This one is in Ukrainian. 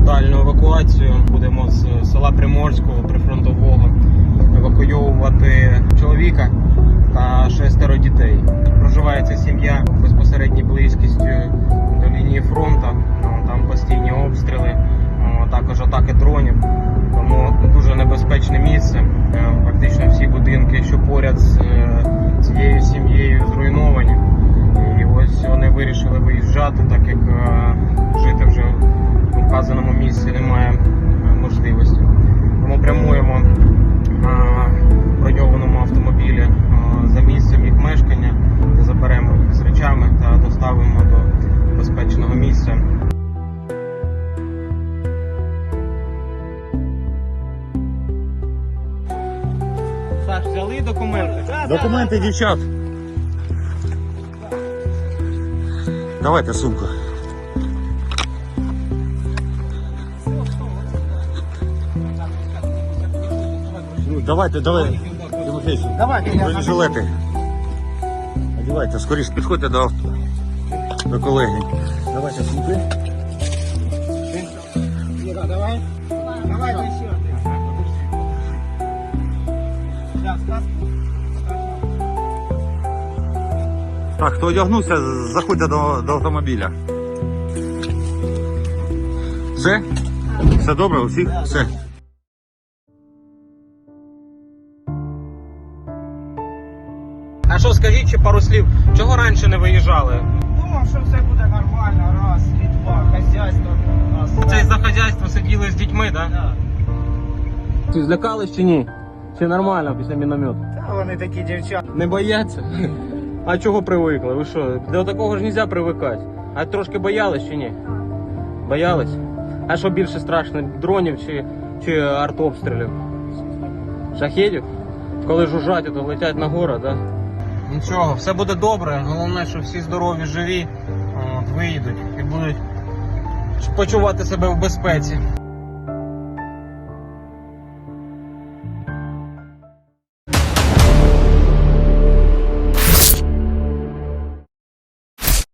відповідальну евакуацію. Будемо з села Приморського прифронтового евакуйовувати чоловіка та шестеро дітей. Проживається сім'я безпосередній близькістю до лінії фронту. Ну, там постійні обстріли, ну, також атаки дронів. Тому дуже небезпечне місце. Е, фактично всі будинки, що поряд з е, цією сім'єю, зруйновані. І ось вони вирішили виїжджати, так як е, жити вже вказаному місці немає е, можливості. Тому прямуємо на броньованому автомобілі е, за місцем їх мешкання, де заберемо їх з речами та доставимо до безпечного місця. Саш, взяли документи? Документи дівчат. Давайте сумку. Ну, давайте, давай. Тимофійович, Давайте, я бронежилети. Одівайте, скоріше підходьте до авто. До колеги. Давайте сумки. Ира, давай. Давай, ты еще. Сейчас, сказку. Так, хто одягнувся, заходьте до, до автомобіля. Все? Все добре, у всіх? Все. Що, скажіть ще пару слів, чого раніше не виїжджали? Думав, що все буде нормально, раз, і два, хазяйство у нас. Це за хазяйство сиділи з дітьми, так? Да. Чи злякались чи ні? Чи нормально після міномету? Та вони такі дівчата. Не бояться? А чого привикли? Ви що? До такого ж не можна привикати. А трошки боялись чи ні? Боялись? А що більше страшно, дронів чи, чи артобстрілів? Шахедів? Коли жужжать, то летять на город, так? Нічого, все буде добре. Головне, що всі здорові, живі, от, виїдуть і будуть почувати себе в безпеці.